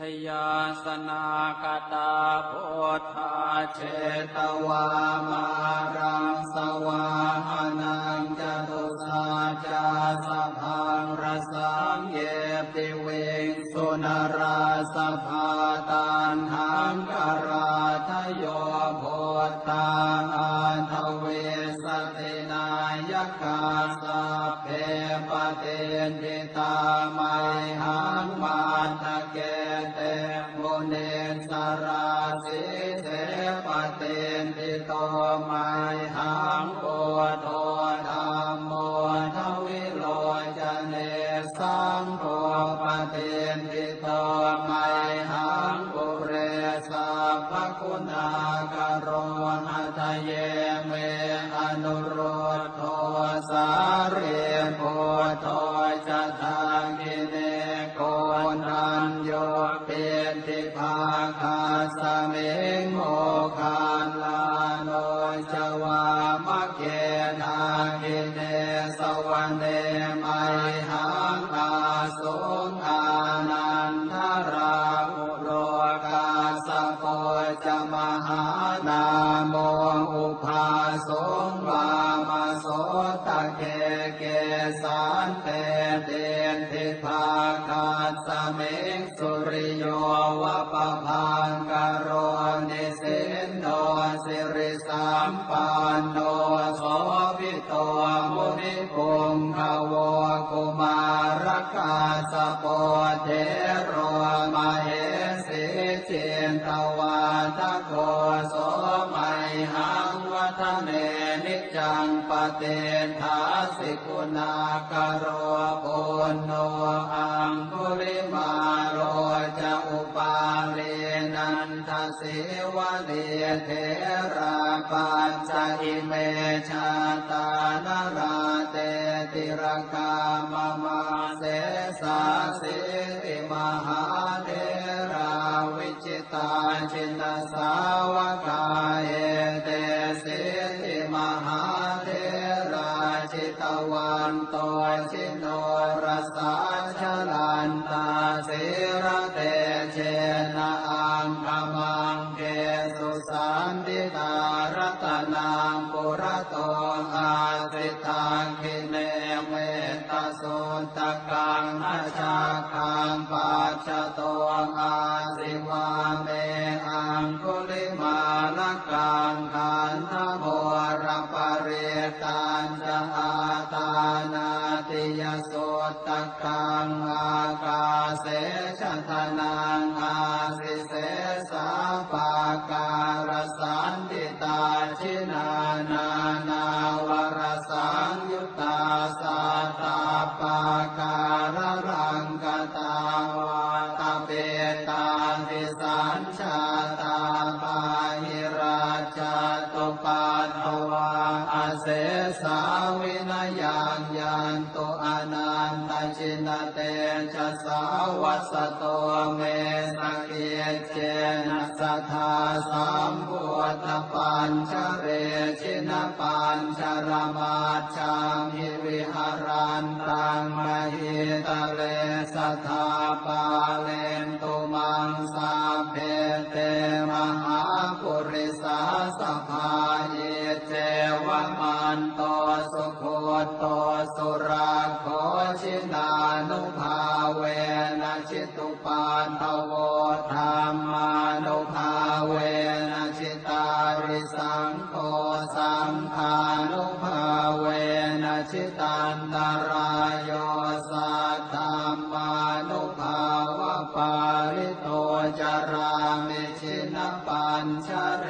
ชยาสนากตาโพธาเจตวามารังสวาหนังจตุสาจาสพังรสังเยปิเวงสุนราสภาตันหังกราทโยโพธาอันทเวสตินายกาสัพเพปเตนติตาไมหังมาตะเก สราสิเสปเตนติโตไมหังโอโทธรรมโมทวิโลจเนสังโฆปเตนติโตไมหังปุเรสัพพคุณากโรหัตเยเมอนุโรโทสาเรโพโทจะทากิเนโกนันโยเปนติภาคา จวามะเกนากิเนสวรรเนไมหังอาสงอานันทราอุโรกาสโกจะมหานาโมอุภาสงวามาโสตะเกเกสานเตเตนทิภาคาสเมงสุริโยวะปะพั มุนิปุงขวกุมารคาสปเทโรมาเหสิเจนตวาทโกโสมัยหังวัฒเนนิจังปเตทาสิกุณากโรปุณโน วะเดเทราปัญจอิเมชาตานราเตติรกามมาเสสาสิติมหาเดราวิจิตาชินสาวกายเตสิติมหาเดราชิตวันโตชิโนรสาชลันตาสิระเต โตอาสิวาเมอังคุลิมาลกังขันธโมรปเรตันจะอาตานาติยสุตตะกังอากาเสชะทนังอาสิเสสาปาการสันติตาชินานานาวรสังยุตตาสาตาปากา ชินเตชะสาวัสโตเมสเกเจนะสัทธาสัมพุทธปัญชเรชินปัญชรมาชังหิวิหารันตังมหิตะเลสัทธาปาเลนตุมังสาเพเตมหาปุริสาสภาเยเจวมั นโตสุโคโตสุราโคชินานุภาเวนะชิตุปาทโวธรรมานุภาเวนะชิตาริสังโฆสังฆานุภาเวนะชิตันตรายโยสัทธรรมานุภาวะปาริโตจารามิชินปัญชเร